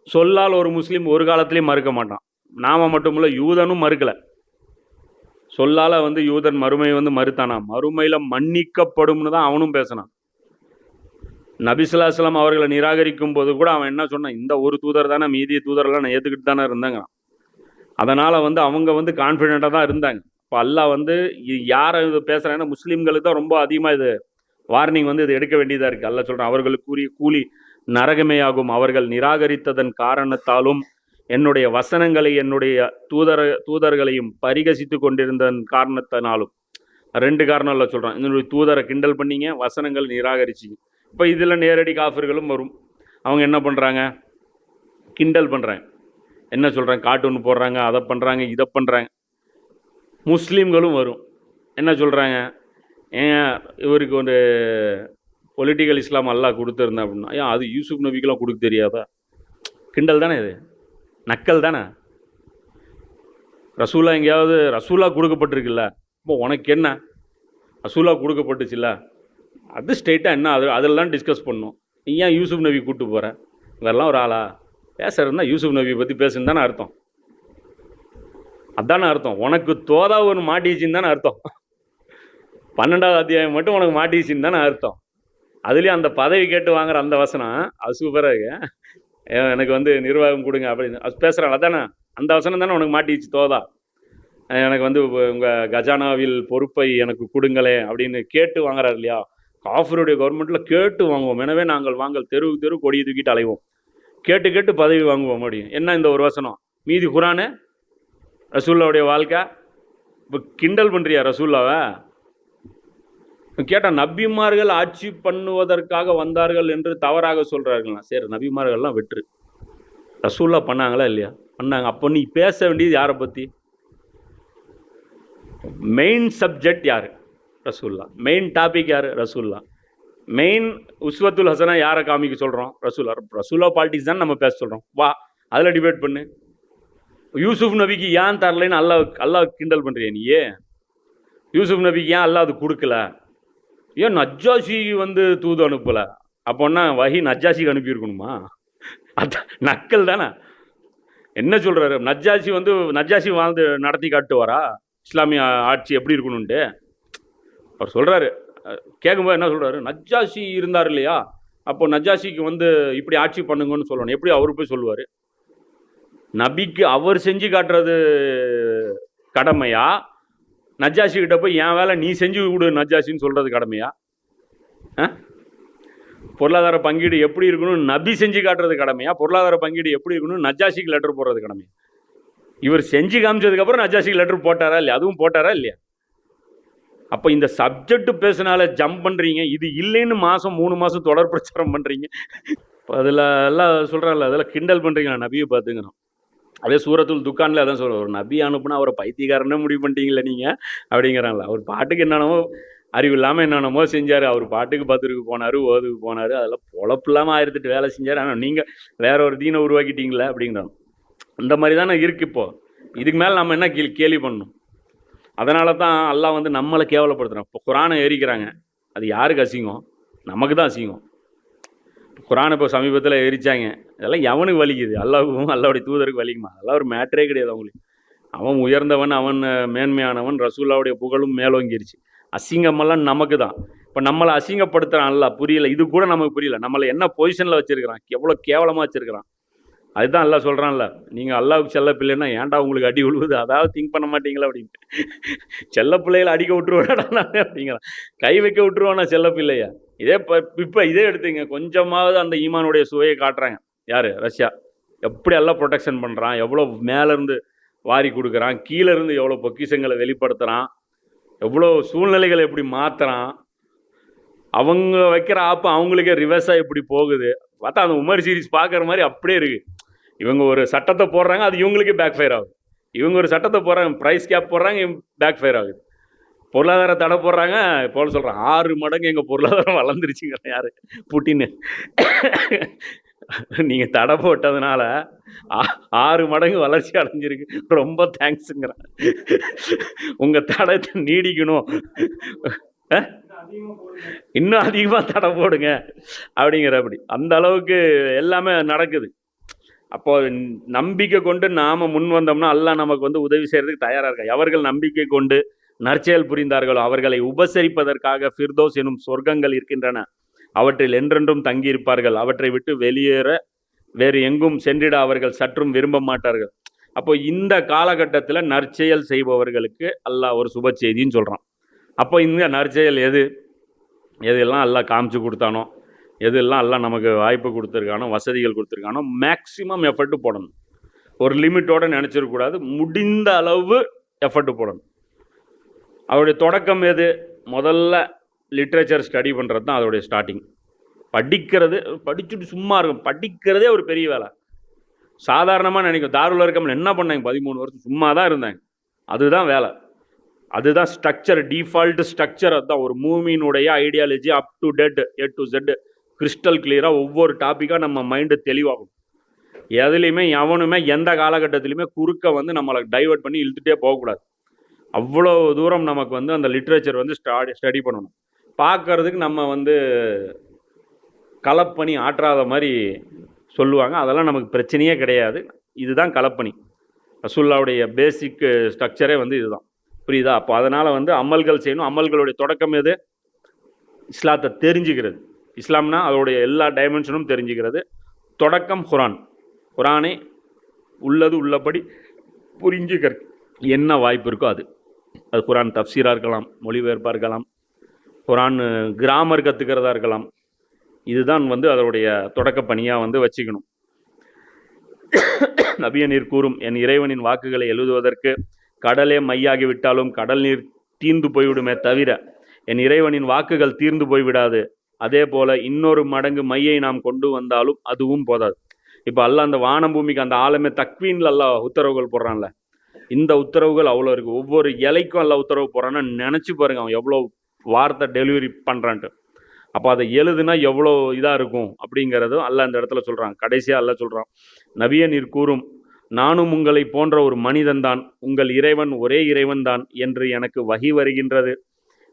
சொல்லால் ஒரு முஸ்லீம் ஒரு காலத்துலேயும் மறுக்க மாட்டான். நாம இல்லை யூதனும் மறுக்கலை. சொல்லால் வந்து யூதன் மறுமையை வந்து மறுத்தானா? மறுமையில் மன்னிக்கப்படும்னு தான் அவனும் பேசினான். நபிசுல்லாஸ்லாம் அவர்களை நிராகரிக்கும் போது கூட அவன் என்ன சொன்னான்? இந்த ஒரு தூதர் தானே மீதி தூதரெல்லாம் நான் ஏற்றுக்கிட்டு தானே இருந்தாங்க அதனால் வந்து அவங்க வந்து கான்ஃபிடெண்ட்டாக தான் இருந்தாங்க. இப்போ அல்லா வந்து யார் யாரை இது பேசுகிறாங்கன்னா முஸ்லீம்களுக்கு தான் ரொம்ப அதிகமாக இது வார்னிங் வந்து இது எடுக்க வேண்டியதாக இருக்குது அல்லாஹ் சொல்கிறான் அவர்களுக்கு கூறிய கூலி நரகமே ஆகும் அவர்கள் நிராகரித்ததன் காரணத்தாலும் என்னுடைய வசனங்களை என்னுடைய தூதர தூதர்களையும் பரிகசித்து கொண்டிருந்ததன் காரணத்தினாலும். ரெண்டு காரணம் இல்லை சொல்கிறான் என்னுடைய தூதரை கிண்டல் பண்ணிங்க வசனங்கள் நிராகரிச்சிங்க. இப்போ இதில் நேரடி காஃபர்களும் வரும். அவங்க என்ன பண்ணுறாங்க கிண்டல் பண்ணுறாங்க என்ன சொல்கிறாங்க கார்ட்டூன் போடுறாங்க அதை பண்ணுறாங்க இதை பண்ணுறாங்க முஸ்லீம்களும் வரும். என்ன சொல்கிறாங்க ஏன் இவருக்கு ஒரு பொலிட்டிக்கல் இஸ்லாம் அல்லாஹ் கொடுத்துருந்தேன் அப்படின்னா ஏன் அது யூசுப் நபிக்கெலாம் கொடுக்க தெரியாதா? கிண்டல் தானே இது? நக்கல் தானே? ரசூலா எங்கேயாவது ரசூலா கொடுக்கப்பட்டிருக்குல்ல. இப்போ உனக்கு என்ன? ரசூலா கொடுக்கப்பட்டுச்சுல்ல? அது ஸ்ட்ரெயிட்டாக என்ன அது அதெல்லாம் டிஸ்கஸ் பண்ணணும் நீ ஏன் யூசுப் நபி கூப்பிட்டு போகிற இதெல்லாம் ஒரு ஆளா? பேசுறதுனா யூசுப் நபியை பற்றி பேசுன்னு தானே அர்த்தம். அதானே அர்த்தம். உனக்கு தோதா ஒன்று மாட்டிச்சுன்னு தானே அர்த்தம். பன்னெண்டாவது அத்தியாயம் மட்டும் உனக்கு மாட்டிச்சுன்னு தானே அர்த்தம். அதுலேயும் அந்த பதவி கேட்டு வாங்குற அந்த வசனம் அது சூப்பராக இருக்கு. எனக்கு வந்து நிர்வாகம் கொடுங்க அப்படின்னு. அது பேசுகிறாள் அதானே? அந்த வசனம் தானே உனக்கு மாட்டிச்சு தோதா. எனக்கு வந்து உங்கள் கஜானாவில் பொறுப்பை எனக்கு கொடுங்களே அப்படின்னு கேட்டு வாங்குறாரு இல்லையா? காஃபருடைய கவர்மெண்ட்டில் கேட்டு வாங்குவோம். எனவே நாங்கள் வாங்கல் தெருவுக்கு தெரு கொடியை தூக்கிட்டு அலைவோம். கேட்டு கேட்டு பதவி வாங்குவோம் முடியும் என்ன இந்த ஒரு வசனம்? மீதி குரானு? ரசூல்லாவுடைய வாழ்க்கை? இப்போ கிண்டல் பண்ணுறியா ரசூல்லாவை கேட்டால் நபிமார்கள் ஆட்சி பண்ணுவதற்காக வந்தார்கள் என்று தவறாக சொல்கிறார்களா சரி நபிமார்கள்லாம் வெற்று. ரசூல்லா பண்ணாங்களா இல்லையா? பண்ணாங்க. அப்போ நீ பேச வேண்டியது யாரை பற்றி மெயின் சப்ஜெக்ட் யார்? ரசூல்லா மெயின் டாபிக் யார்? ரசூல்லா மெயின் உஸ்வத்துல் ஹசனா யாரை காமிக்க சொல்கிறோம் ரசூல்லா ரசூல்லா பாலிட்டிக்ஸ் தான் நம்ம பேச சொல்கிறோம் வா அதில் டிபேட் பண்ணு. யூசுப் நபிக்கு ஏன் தரலைன்னு அல்லா அல்லா கிண்டல் பண்ணுறியா நீ? யூசுப் நபிக்கு ஏன் அல்லாஹ் அது கொடுக்கல? ஏன் நஜ்ஜாசி வந்து தூது அனுப்பலை? அப்போன்னா வஹி நஜ்ஜாசிக்கு அனுப்பியிருக்கணுமா? அதான் நக்கல் தானே. என்ன சொல்கிறாரு நஜ்ஜாசி வந்து நஜ்ஜாசி வாழ்ந்து நடத்தி காட்டுவாரா? இஸ்லாமிய ஆட்சி எப்படி இருக்கணும்ன்ட்டு? அவர் சொல்கிறாரு கேட்கும்போது என்ன சொல்கிறாரு நஜ்ஜாசி இருந்தார் இல்லையா? அப்போ நஜ்ஜாசிக்கு வந்து இப்படி ஆட்சி பண்ணுங்கன்னு சொல்லணும். எப்படி அவர் போய் சொல்லுவார். நபிக்கு அவர் செஞ்சு காட்டுறது கடமையா? நஜ்ஜாசி கிட்ட போய் என் வேலை நீ செஞ்சு விடு நஜ்ஜாசின்னு சொல்கிறது கடமையா? ஆ? பொருளாதார பங்கீடு எப்படி இருக்கணும்? நபி செஞ்சு காட்டுறது கடமையா? பொருளாதார பங்கீடு எப்படி இருக்கணும்? நஜ்ஜாசிக்கு லெட்டர் போடுறது கடமையா? இவர் செஞ்சு காமிச்சதுக்கப்புறம் நஜ்ஜாசிக்கு லெட்டர் போட்டாரா இல்லையா? அதுவும் போட்டாரா இல்லையா? அப்போ இந்த சப்ஜெக்ட் பேசினால ஜம்ப் பண்ணுறீங்க இது இல்லைன்னு மாதம் மூணு மாதம் தொடர் பிரச்சாரம் பண்ணுறீங்க அதில் எல்லாம் சொல்கிறாங்கல்ல அதெல்லாம் கிண்டல் பண்ணுறீங்க நபியை பார்த்துக்கணும். அதே சூரத்துல் துக்கானில் அதான் சொல்கிறார் ஒரு நபி அனுப்புனா அவரை பைத்தியக்காரனே முடிவு பண்ணிட்டீங்களே நீங்கள் அப்படிங்கிறாங்களா அவர் பாட்டுக்கு என்னென்னமோ அறிவு இல்லாமல் என்னென்னமோ செஞ்சார். அவர் பாட்டுக்கு பத்துருக்கு போனார் ஓதுக்கு போனார். அதெல்லாம் பொழப்பு இல்லாமல் ஆயிரத்துட்டு வேலை செஞ்சார். ஆனால் நீங்கள் வேற ஒரு தீனை உருவாக்கிட்டீங்களே அப்படிங்கிறாங்க. அந்த மாதிரி தானே இருக்கு இப்போது இதுக்கு மேலே நம்ம என்ன கேள்வி கேள்வி பண்ணணும்? அதனால தான் அல்லாஹ் வந்து நம்மளை கேவலப்படுத்துகிறான் இப்போ குரானை எரிக்கிறாங்க. அது யாருக்கு அசிங்கம்? நமக்கு தான் அசிங்கம் குரானை இப்போ சமீபத்தில் எரிச்சாங்க. இதெல்லாம் எவனுக்கு வலிக்குது? அல்லாவுக்கும் அல்லாவுடைய தூதருக்கு வலிக்குமா? அதெல்லாம் ஒரு மேட்ரே கிடையாது அவங்களுக்கு. அவன் உயர்ந்தவன் அவன் மேன்மையானவன் ரசூல்லாவுடைய புகழும் மேலோங்கிருச்சு. அசிங்கமெல்லாம் நமக்கு தான் இப்போ நம்மளை அசிங்கப்படுத்துகிறான் அல்ல புரியல. இது கூட நமக்கு புரியல. நம்மளை என்ன பொசிஷனில் வச்சுருக்கிறான்? எவ்வளோ கேவலமாக வச்சுருக்கிறான்? அதுதான் அல்லா சொல்கிறான்ல நீங்கள் அல்லாவுக்கு செல்ல பிள்ளைன்னா ஏன்டா உங்களுக்கு அடி விழுவுது அதாவது திங்க் பண்ண மாட்டீங்களா அப்படின்ட்டு. செல்ல பிள்ளைகளை அடிக்க விட்டுருவாடா நான் கை வைக்க விட்டுருவானா செல்ல பிள்ளையா? இதே இப்போ இப்போ இதே எடுத்துங்க கொஞ்சமாவது அந்த ஈமானுடைய சுவையை காட்டுறாங்க. யார்? ரஷ்யா. எப்படி எல்லாம் ப்ரொடெக்ஷன் பண்ணுறான் எவ்வளோ மேலேருந்து வாரி கொடுக்குறான்? கீழே இருந்து எவ்வளோ பொக்கிஷங்களை வெளிப்படுத்துகிறான் எவ்வளோ சூழ்நிலைகளை எப்படி மாற்றுறான் அவங்க வைக்கிற ஆப்பு அவங்களுக்கே ரிவர்ஸாக எப்படி போகுது? பார்த்தா அந்த உமர் சீரிஸ் பார்க்குற மாதிரி அப்படியே இருக்குது இவங்க ஒரு சட்டத்தை போடுறாங்க அது இவங்களுக்கே பேக் ஃபயர் ஆகுது. இவங்க ஒரு சட்டத்தை போடுறாங்க ப்ரைஸ் கேப் போடுறாங்க பேக் ஃபயர் ஆகுது. பொருளாதார தடை போடுறாங்க போல சொல்கிறாங்க ஆறு மடங்கு எங்கள் பொருளாதாரம் வளர்ந்துருச்சுங்க யார்? புட்டின்னு. நீங்கள் தடை போட்டதுனால ஆ- ஆறு மடங்கு வளர்ச்சி அடைஞ்சிருக்கு. ரொம்ப தேங்க்ஸுங்கிறேன் உங்கள் தடத்தை நீடிக்கணும். இன்னும் அதிகமாக தடை போடுங்க. அப்படி. அந்த அளவுக்கு எல்லாமே நடக்குது. அப்போ நம்பிக்கை கொண்டு நாம் முன் வந்தோம்னா அல்லாஹ் நமக்கு வந்து உதவி செய்கிறதுக்கு தயாராக இருக்கா அவர்கள் நம்பிக்கை கொண்டு நற்செயல் புரிந்தார்களோ அவர்களை உபசரிப்பதற்காக ஃபிர்தோஸ் எனும் சொர்க்கங்கள் இருக்கின்றன. அவற்றில் என்றென்றும் தங்கியிருப்பார்கள். அவற்றை விட்டு வெளியேற வேறு எங்கும் சென்றிட அவர்கள் சற்றும் விரும்ப மாட்டார்கள். அப்போ இந்த காலகட்டத்தில் நற்செயல் செய்பவர்களுக்கு அல்லாஹ் ஒரு சுப செய்தின்னு சொல்கிறான் அப்போ இந்த நற்செயல் எது? எதெல்லாம் அல்லாஹ் காமிச்சு கொடுத்தானோ எதெல்லாம் எல்லாம் நமக்கு வாய்ப்பு கொடுத்துருக்கானோ வசதிகள் கொடுத்துருக்கானோ மேக்ஸிமம் எஃபர்ட்டு போடணும். ஒரு லிமிட்டோட நினச்சிடக்கூடாது. முடிந்த அளவு எஃபர்ட்டு போடணும். அவருடைய தொடக்கம் எது? முதல்ல லிட்ரேச்சர் ஸ்டடி பண்ணுறது தான் அதோடைய ஸ்டார்டிங் படிக்கிறது படிச்சுட்டு சும்மா இருக்கும். படிக்கிறதே ஒரு பெரிய வேலை. சாதாரணமாக நினைக்கும். தாருல இருக்கம்ல என்ன பண்ணாங்க? பதிமூணு வருஷம் சும்மா தான் இருந்தாங்க. அதுதான் வேலை. அதுதான் ஸ்ட்ரக்சர் டிஃபால்ட் ஸ்ட்ரக்சர் அதுதான் ஒரு மூவினுடைய ideology up to date A to Z crystal கிளியராக ஒவ்வொரு டாப்பிக்காக நம்ம மைண்டு தெளிவாகணும். எதுலேயுமே எவனுமே எந்த காலகட்டத்திலையுமே குறுக்க வந்து நம்மளை டைவர்ட் பண்ணி இழுத்துட்டே போகக்கூடாது. அவ்வளோ தூரம் நமக்கு வந்து அந்த லிட்ரேச்சர் வந்து ஸ்டாடி ஸ்டடி பண்ணணும். பார்க்கறதுக்கு நம்ம வந்து கலப்பணி ஆற்றாத மாதிரி சொல்லுவாங்க. அதெல்லாம் நமக்கு பிரச்சனையே கிடையாது. இதுதான் கலப்பணி. ரசுல்லாவுடைய பேசிக் ஸ்ட்ரக்சரே வந்து இதுதான். புரியுதா? அப்போ அதனால் வந்து அமல்கள் செய்யணும். அமல்களுடைய தொடக்கம் எது? இஸ்லாத்தை தெரிஞ்சுக்கிறது. இஸ்லாம்னா அதோடைய எல்லா டைமென்ஷனும் தெரிஞ்சுக்கிறது. தொடக்கம் குரான். குரானை உள்ளது உள்ளபடி புரிஞ்சுக்க என்ன வாய்ப்பு இருக்கோ அது. அது குரான் தப்சீராக இருக்கலாம் மொழிபெயர்ப்பாக இருக்கலாம் குரான் கிராமர் கற்றுக்கிறதா இருக்கலாம். இதுதான் வந்து அதனுடைய தொடக்க பணியாக வந்து வச்சுக்கணும். நபிய நீர் கூறும் என் இறைவனின் வாக்குகளை எழுதுவதற்கு கடலே மையாகி விட்டாலும் கடல் நீர் தீர்ந்து போய்விடுமே தவிர என் இறைவனின் வாக்குகள் தீர்ந்து போய்விடாது. அதே போல் இன்னொரு மடங்கு மையை நாம் கொண்டு வந்தாலும் அதுவும் போதாது. இப்போ அல்ல அந்த வானபூமிக்கு அந்த ஆழமே தக்வீன்ல எல்லாம் உத்தரவுகள் போடுறான்ல. இந்த உத்தரவுகள் அவ்வளோ இருக்குது ஒவ்வொரு இலைக்கும் எல்லாம் உத்தரவு போடுறான்னு நினச்சி பாருங்க அவன் எவ்வளோ வார்த்தை டெலிவரி பண்ணுறான்ட்டு அப்போ அதை எழுதுனா எவ்வளோ இதாக இருக்கும் அப்படிங்கிறதும் அல்ல அந்த இடத்துல சொல்கிறான் கடைசியாக அல்ல சொல்கிறான் நவிய நீர் கூறும் நானும் உங்களை போன்ற ஒரு மனிதன்தான் உங்கள் இறைவன் ஒரே இறைவன்தான் என்று எனக்கு வகி வருகின்றது.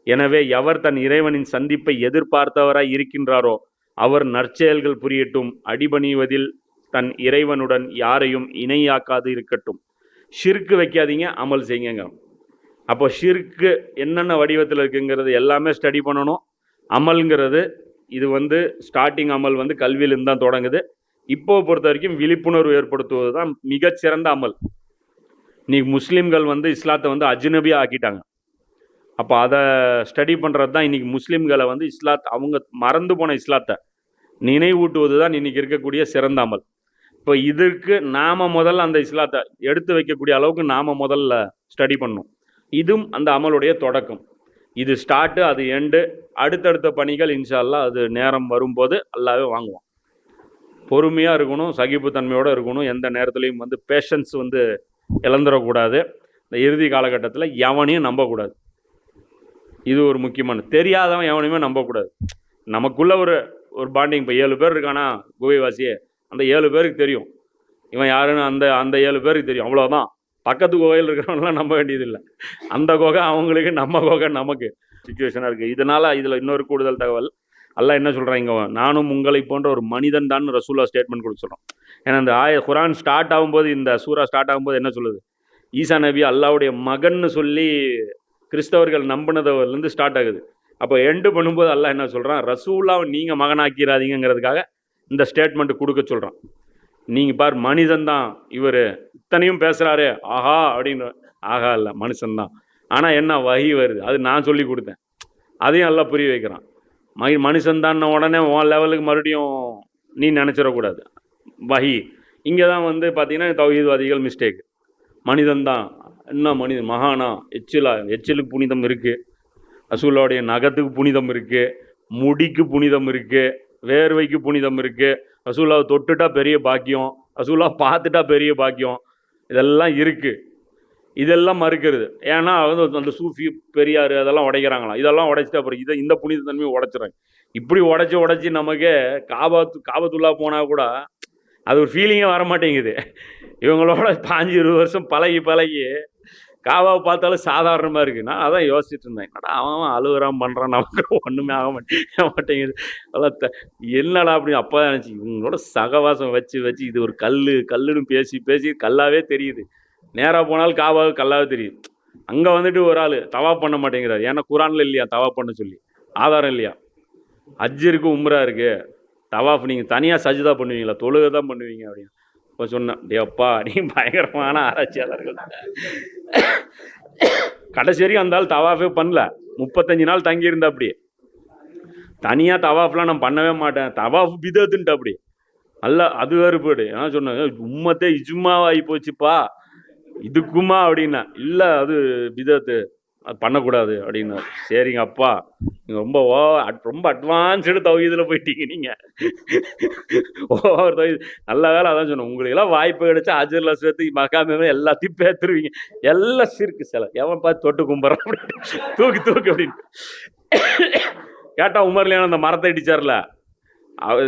எனவே எவர் தன் இறைவனின் சந்திப்பை எதிர்பார்த்தவராய் இருக்கின்றாரோ அவர் நற்செயல்கள் புரியட்டும். அடிபணிவதில் தன் இறைவனுடன் யாரையும் இணையாக்காது இருக்கட்டும். ஷிர்க்கு வைக்காதீங்க அமல் செய்யுங்க. அப்போ ஷிர்க்கு என்னென்ன வடிவத்தில் இருக்குங்கிறது எல்லாமே ஸ்டடி பண்ணணும். அமல்ங்கிறது இது வந்து ஸ்டார்டிங் அமல் வந்து கல்வியிலிருந்து தான் தொடங்குது. இப்போ பொறுத்த வரைக்கும் விழிப்புணர்வு ஏற்படுத்துவது தான் மிகச்சிறந்த அமல். நீ முஸ்லீம்கள் வந்து இஸ்லாத்தை வந்து அஜ்னபியாக ஆக்கிட்டாங்க. அப்போ அதை ஸ்டடி பண்ணுறது தான் இன்றைக்கி முஸ்லீம்களை வந்து இஸ்லாத் அவங்க மறந்து போன இஸ்லாத்தை. நினைவூட்டுவது தான் இன்றைக்கி இருக்கக்கூடிய சிறந்த அமல். இப்போ இதற்கு நாம் முதல்ல அந்த இஸ்லாத்தை எடுத்து வைக்கக்கூடிய அளவுக்கு நாம் முதல்ல ஸ்டடி பண்ணும் இதுவும் அந்த அமலுடைய தொடக்கம். இது ஸ்டார்ட்டு அது எண்டு அடுத்தடுத்த பணிகள் இன்ஷால்லா அது நேரம் வரும்போது எல்லாவே வாங்குவோம். பொறுமையாக இருக்கணும் சகிப்புத்தன்மையோடு இருக்கணும் எந்த நேரத்துலையும் வந்து பேஷன்ஸ் வந்து இழந்துடக்கூடாது. இந்த இறுதி காலகட்டத்தில் எவனையும் நம்பக்கூடாது. இது ஒரு முக்கியமான தெரியாதவன் எவனையுமே நம்பக்கூடாது. நமக்குள்ள ஒரு ஒரு பாண்டிங் இப்போ ஏழு பேர் இருக்கானா குகைவாசியே அந்த ஏழு பேருக்கு தெரியும். இவன் யாருன்னு அந்த அந்த ஏழு பேருக்கு தெரியும் அவ்வளோதான் பக்கத்து குகையில் இருக்கிறவங்களாம் நம்ப வேண்டியதில்லை. அந்த குகை அவங்களுக்கு நம்ம குகை நமக்கு சுச்சுவேஷனாக இருக்குது இதனால் இதில் இன்னொரு கூடுதல் தகவல் அல்ல என்ன சொல்கிறான் இங்கே? நானும் உங்களை போன்ற ஒரு மனிதன் தான் ரசூலா ஸ்டேட்மெண்ட் கொடுக்க சொல்கிறோம் ஏன்னா இந்த ஆய குரான் ஸ்டார்ட் ஆகும்போது இந்த சூரா ஸ்டார்ட் ஆகும்போது என்ன சொல்லுது? ஈசா நபி அல்லாவுடைய மகன்னு சொல்லி கிறிஸ்தவர்கள் நம்பினதுலேருந்து ஸ்டார்ட் ஆகுது. அப்போ எண்டு பண்ணும்போது அல்லாஹ் என்ன சொல்கிறான் ரசூலாவை நீங்கள் மகனாக்கிறாதீங்கிறதுக்காக இந்த ஸ்டேட்மெண்ட் கொடுக்க சொல்கிறான் நீங்கள் பார் மனிதன் தான் இவர் இத்தனையும் பேசுகிறாரு ஆஹா அப்படின்னு. ஆஹா இல்லை மனுஷன்தான். ஆனால் என்ன வகி வருது? அது நான் சொல்லி கொடுத்தேன். அதையும் எல்லாம் புரிய வைக்கிறான். மகி மனுஷன்தான் உடனே உன் லெவலுக்கு மறுபடியும் நீ நினச்சிடக்கூடாது. வகி. இங்கே தான் வந்து பார்த்தீங்கன்னா தௌஹீத்வாதிகள் மிஸ்டேக் மனிதன் தான் என்ன மனிதன்? மகானா? எச்சிலா? எச்சிலுக்கு புனிதம் இருக்குது ரசூலோடைய நகத்துக்கு புனிதம் இருக்குது முடிக்கு புனிதம் இருக்குது வேர்வைக்கு புனிதம் இருக்குது அசூலாவை தொட்டுட்டா பெரிய பாக்கியம். அசூலா பார்த்துட்டா பெரிய பாக்கியம். இதெல்லாம் இருக்குது இதெல்லாம் மறுக்கிறது. ஏன்னா வந்து அந்த சூஃபி பெரியார் அதெல்லாம் உடைக்கிறாங்களாம். இதெல்லாம் உடைச்சிட்டு அப்புறம் இதை இந்த புனித தன்மையை உடைச்சிடுறாங்க. இப்படி உடைச்சி உடைச்சி நமக்கு காபாத்து காபத்துள்ளா போனால் கூட அது ஒரு ஃபீலிங்கே வர மாட்டேங்குது இவங்களோட பாஞ்சு இருபது வருஷம் பழகி பழகி காவாவை பார்த்தாலும் சாதாரணமாக இருக்குது நான் அதான் யோசிச்சுட்டு இருந்தேன். என்னடா அவன் அவன் அழுகுறான் பண்ணுறான் நமக்கு ஒன்றுமே ஆக மாட்டே மாட்டேங்குது. அதெல்லாம் த- என்னடா அப்படி அப்போ நினச்சி இவங்களோட சகவாசம் வச்சு வச்சு இது ஒரு கல் கல்லுன்னு பேசி பேசி கல்லாவே தெரியுது. நேராக போனாலும் காவாவு கல்லாவே தெரியுது. அங்கே வந்துட்டு ஒரு ஆள் தவா பண்ண மாட்டேங்கிறார். ஏன்னா குரானில் இல்லையா தவா பண்ண சொல்லி? ஆதாரம் இல்லையா? ஹஜ் இருக்கு உம்ரா இருக்கு. தவாஃப் நீங்கள் தனியாக சஜிதா பண்ணுவீங்களா? தொழுகை தான் பண்ணுவீங்க அப்படின்னு. இப்போ சொன்னேன் டேப்பா நீ பயங்கரமான ஆராய்ச்சியாளர்கள். கடைசி வரைக்கும் அந்த ஆள் தவாஃபே பண்ணல. முப்பத்தஞ்சு நாள் தங்கியிருந்த அப்படி தனியாக தவாஃப்லாம் நான் பண்ணவே மாட்டேன். தவாஃப் பிதத்துன்ட்டு அப்படி அல்ல அது வேறுபாடு நான் சொன்னேன் உம்மத்தே இஜுமாவாகி போச்சுப்பா. இதுக்குமா? அப்படின்னா இல்லை அது பிதத்து அது பண்ணக்கூடாது அப்படின்னு. சரிங்க அப்பா. நீங்கள் ரொம்ப ஓ அட்- ரொம்ப அட்வான்ஸ்டு தௌஹீதில் போயிட்டீங்க நீங்கள் ஓவர் தௌஹீத் நல்ல வேலை அதான் சொன்னேன். உங்களுக்கெல்லாம் வாய்ப்பு கிடைச்சா அஜர்ல சேர்த்து மகாமே எல்லாத்தையும் பேத்துருவீங்க. எல்லாம் சிறுக்கு சில. எவன் பார்த்து தொட்டு கும்பிட்றான் அப்படின்னு. தூக்கி தூக்கு அப்படின்னு. கேட்டா உமர்லையான அந்த மரத்தை இடிச்சார்ல?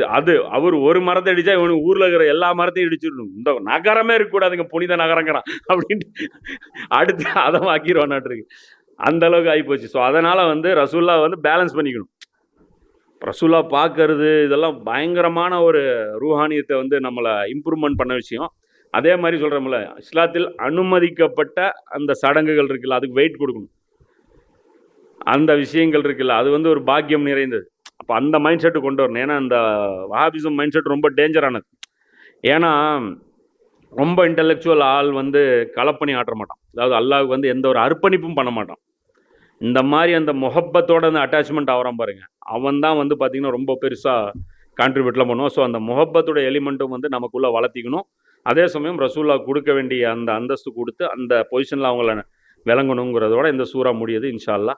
அது அவர் ஒரு மரத்தை அடிச்சா இவனுக்கு ஊர்ல இருக்கிற எல்லா மரத்தையும் இடிச்சிடணும். இந்த நகரமே இருக்கக்கூடாதுங்க. புனித நகரங்கிறான். அப்படின்ட்டு. அடுத்து அதை ஆக்கிடுவானாட்டிருக்கு அந்த அளவுக்கு ஆகிப்போச்சு. ஸோ அதனால் வந்து ரசூல்லா வந்து பேலன்ஸ் பண்ணிக்கணும். ரசூல்லா பார்க்கறது இதெல்லாம் பயங்கரமான ஒரு ரூஹானியத்தை வந்து நம்மளை இம்ப்ரூவ்மெண்ட் பண்ண விஷயம். அதே மாதிரி சொல்கிறோம்ல இஸ்லாத்தில் அனுமதிக்கப்பட்ட அந்த சடங்குகள் இருக்குல்ல அதுக்கு வெயிட் கொடுக்கணும். அந்த விஷயங்கள் இருக்குல்ல அது வந்து ஒரு பாக்கியம் நிறைந்தது. அப்போ அந்த மைண்ட் செட்டு கொண்டு வரணும். ஏன்னா அந்த வஹாபிசம் மைண்ட் செட் ரொம்ப டேஞ்சரானது ஏன்னா ரொம்ப இன்டெலெக்சுவல் ஆள் வந்து களப்பணி ஆட்ட மாட்டான். அதாவது அல்லாவுக்கு வந்து எந்த ஒரு அர்ப்பணிப்பும் பண்ண மாட்டான். இந்த மாதிரி அந்த முகப்பத்தோட அந்த அட்டாச்மெண்ட் ஆகிறான் பாருங்க. அவன் தான் வந்து பார்த்திங்கன்னா ரொம்ப பெருசாக கான்ட்ரிபியூட்லாம் பண்ணுவான். ஸோ அந்த முகப்பத்தோட எலிமெண்ட்டும் வந்து நமக்குள்ளே வளர்த்திக்கணும். அதே சமயம் ரசூல்லா கொடுக்க வேண்டிய அந்த அந்தஸ்து கொடுத்து அந்த பொசிஷனில் அவங்கள விளங்கணுங்கிறதோட இந்த சூறா முடியுது இன்ஷால்லா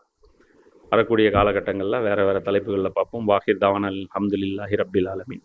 வரக்கூடிய காலகட்டங்களில் வேறு வேறு தலைப்புகளில் பார்ப்போம். வாஹிர் தவான் அல் அஹமதுல்லாஹி ரபில் ஆலமின்.